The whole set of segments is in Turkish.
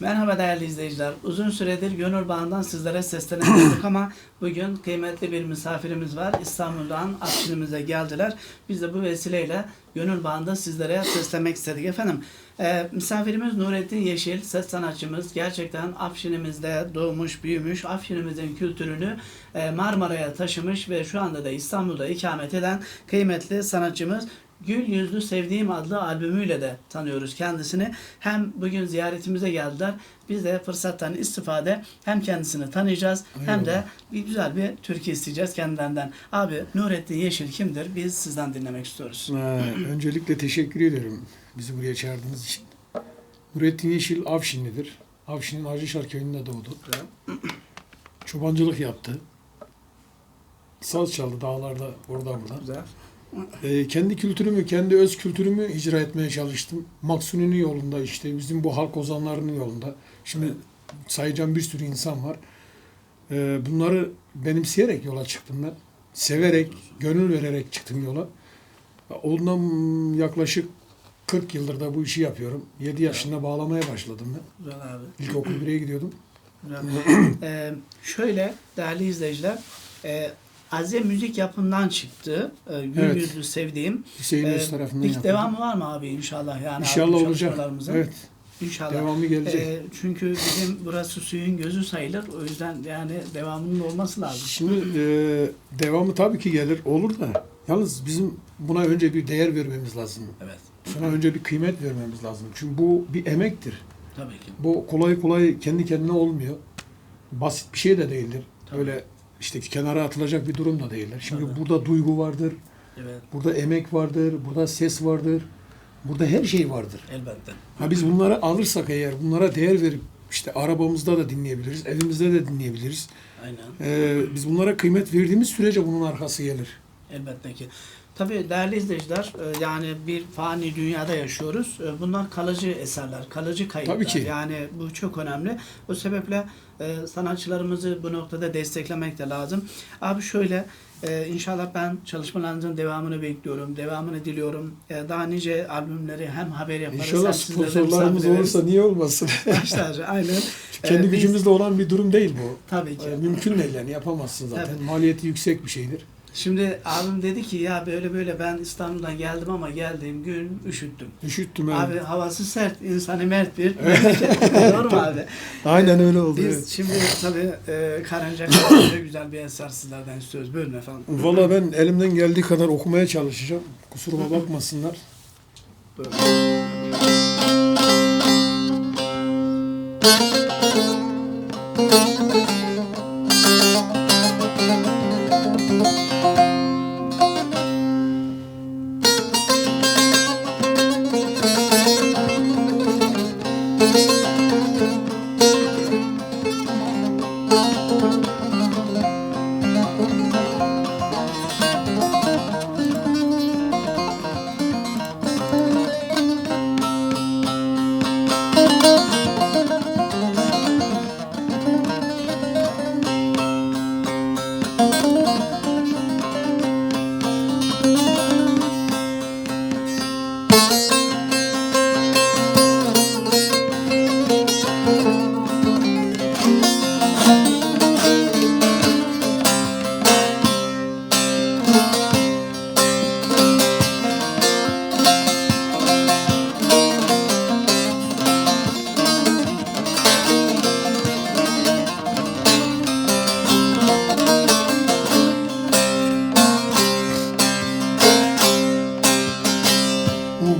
Merhaba değerli izleyiciler. Uzun süredir Gönül Bağı'ndan sizlere seslenemedik ama bugün kıymetli bir misafirimiz var. İstanbul'dan Afşin'imize geldiler. Biz de bu vesileyle Gönül Bağı'nda sizlere seslemek istedik. Efendim e, misafirimiz Nurettin Yeşil, ses sanatçımız. Gerçekten Afşin'imizde doğmuş, büyümüş. Afşin'imizin kültürünü e, Marmara'ya taşımış ve şu anda da İstanbul'da ikamet eden kıymetli sanatçımız. Gül Yüzlü Sevdiğim adlı albümüyle de tanıyoruz kendisini. Hem bugün ziyaretimize geldiler. Biz de fırsattan istifade hem kendisini tanıyacağız hem de bir güzel bir türkü isteyeceğiz kendilerinden. Abi Nurettin Yeşil kimdir? Biz sizden dinlemek istiyoruz. Ee, öncelikle teşekkür ederim bizi buraya çağırdığınız için. Nurettin Yeşil Avşinlidir. Avşin'in Acışar köyünde doğdu. Çobancılık yaptı. Saz çaldı dağlarda, orada burada. Güzel. Ee, kendi kültürümü, kendi öz kültürümü icra etmeye çalıştım. Maksune'nin yolunda işte, bizim bu halk ozanlarının yolunda. Şimdi sayacağım bir sürü insan var. Ee, bunları benimseyerek yola çıktım ben. Severek, gönül vererek çıktım yola. Ondan yaklaşık 40 yıldır da bu işi yapıyorum. 7 yaşında bağlamaya başladım ben. Güzel abi. İlkokul 1'e gidiyordum. Güzel. Ee, şöyle değerli izleyiciler, e, Azize Müzik Yapım'dan çıktı. E, Gül Evet. Yüzlü Sevdiğim. Hüseyin Ee, Öz tarafından Peki yapıldı. devamı var mı abi inşallah? Yani İnşallah olacak. Evet, İnşallah. devamı gelecek. Ee, çünkü bizim burası suyun gözü sayılır. O yüzden yani devamının olması lazım. Şimdi e, devamı tabii ki gelir, olur da. Yalnız bizim buna önce bir değer vermemiz lazım. Evet. Şuna önce bir kıymet vermemiz lazım. Çünkü bu bir emektir. Tabii ki. Bu kolay kolay kendi kendine olmuyor. Basit bir şey de değildir. Tabii. Öyle işte kenara atılacak bir durum da değildir. Şimdi Tabii. burada duygu vardır, Evet. burada emek vardır, burada ses vardır. Burada her şey vardır. Elbette. Ha biz bunları alırsak eğer, bunlara değer verip işte arabamızda da dinleyebiliriz, evimizde de dinleyebiliriz. Aynen. Ee, biz bunlara kıymet verdiğimiz sürece bunun arkası gelir. Elbette ki. Tabii değerli izleyiciler e, yani bir fani dünyada yaşıyoruz. E, Bunlar kalıcı eserler, kalıcı kayıtlar. Tabii ki. Yani bu çok önemli. O sebeple e, sanatçılarımızı bu noktada desteklemek de lazım. Abi şöyle inşallah ben çalışmalarınızın devamını bekliyorum. Devamını diliyorum. Daha nice albümleri hem haber yaparız İnşallah sponsorlarımız olursa niye olmasın? Başlar, aynen. Kendi biz- gücümüzde olan bir durum değil bu. Tabii ki. Mümkün değil yani yapamazsın zaten. Tabii. Maliyeti yüksek bir şeydir. Şimdi abim dedi ki ya böyle böyle ben İstanbul'dan geldim ama geldiğim gün üşüttüm. Üşüttüm ben. Abi havası sert, insanı mert bir. Doğru mu abi? Aynen öyle oldu. Biz evet. şimdi tabii e, Karınca Karınca güzel bir eser sizlerden istiyoruz. Buyurun efendim. Valla ben elimden geldiği kadar okumaya çalışacağım. Kusuruma bakmasınlar. Buyurun.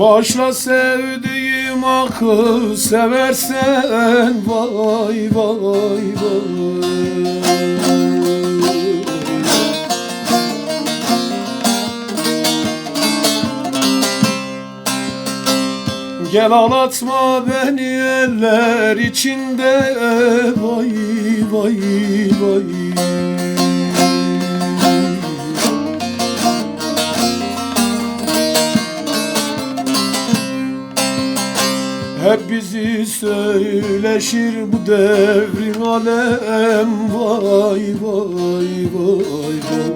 Başla sevdiğim akıl seversen vay vay vay. Gel ağlatma beni eller içinde vay vay vay. Hep bizi söyleşir bu devrin alem. Vay vay vay vay.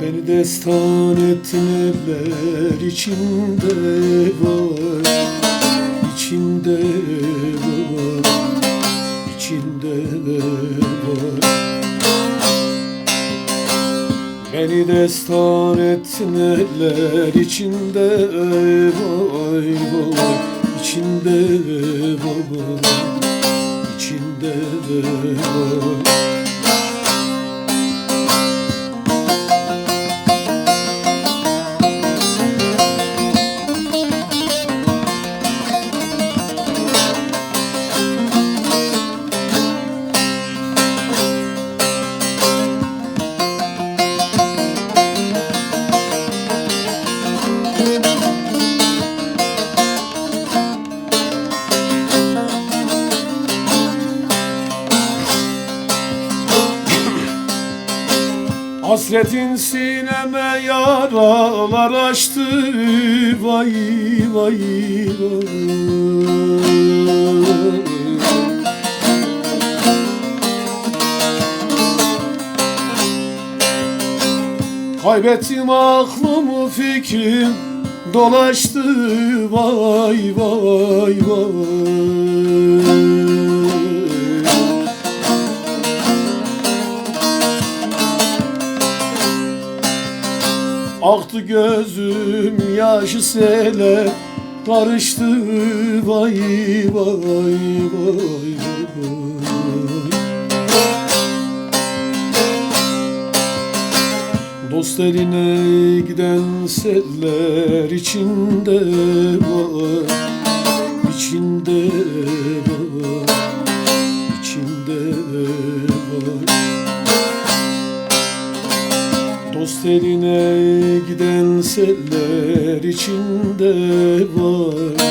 Beni destan ettin evler içinde vay. İçinde Destan etmeler içinde vay vay. İçinde vay içinde vay. Hasretin sineme yaralar açtı. Vay vay vay. Kaybettim aklımı fikrim dolaştı. Vay vay vay Aktı gözüm yaşı sele karıştı vay vay vay vay. Dost eline giden seller içinde var içinde var seller içinde var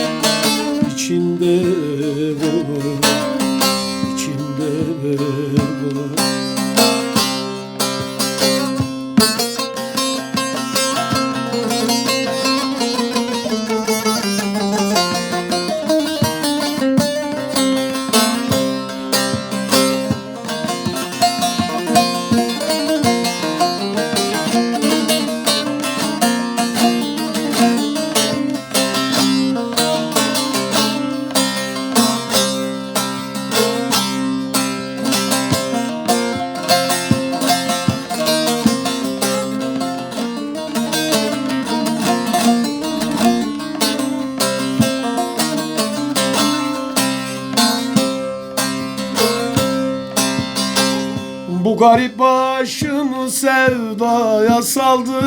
Garip başımı sevdaya saldı.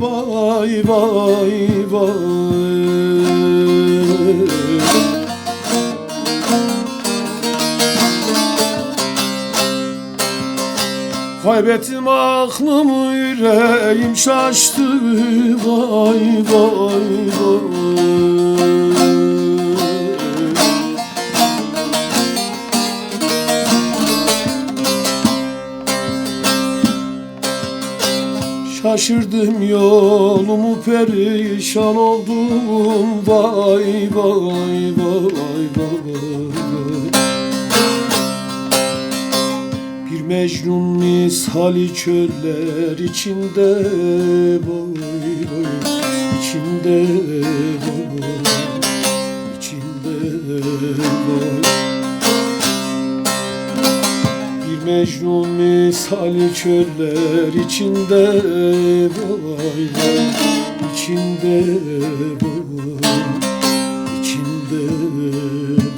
Vay vay vay. Kaybettim aklımı yüreğim şaştı. Vay vay vay Şaşırdım yolumu perişan oldum. Vay vay vay vay Bir Mecnun misali çöller içinde misali çöller içinde vay içinde vay içinde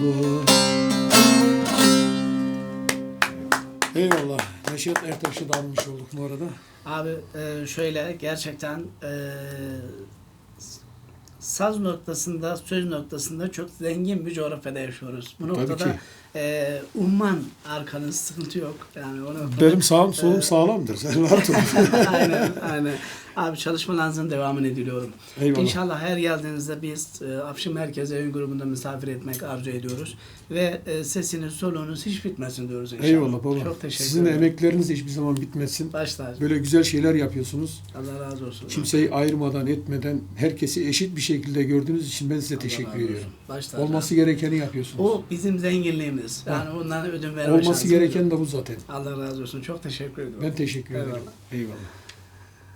vay Eyvallah. Neşet Ertaş'ı da almış olduk bu arada. Abi e, şöyle gerçekten e, saz noktasında, söz noktasında çok zengin bir coğrafyada yaşıyoruz. Bu Tabii noktada ki. e, umman arkanız sıkıntı yok. Yani o noktada, Benim sağım solum e, sağlamdır. Sen rahat ol. aynen, aynen. Abi çalışmalarınızın devamını diliyorum. Eyvallah. İnşallah her geldiğinizde biz e, Afşin Merkez Evin grubunda misafir etmek arzu ediyoruz. Ve e, sesiniz, soluğunuz hiç bitmesin diyoruz inşallah. Eyvallah baba. Çok teşekkür Sizin ederim. emekleriniz hiçbir zaman bitmesin. Başlar. Böyle güzel şeyler yapıyorsunuz. Allah razı olsun. Kimseyi ayırmadan etmeden herkesi eşit bir şekilde gördüğünüz için ben size Allah teşekkür razı ediyorum. Başlar. Olması gerekeni yapıyorsunuz. O bizim zenginliğimiz. Yani ondan ödün verme Olması gereken de bu zaten. Allah razı olsun. Çok teşekkür ediyorum. Ben teşekkür ederim. Eyvallah. Eyvallah.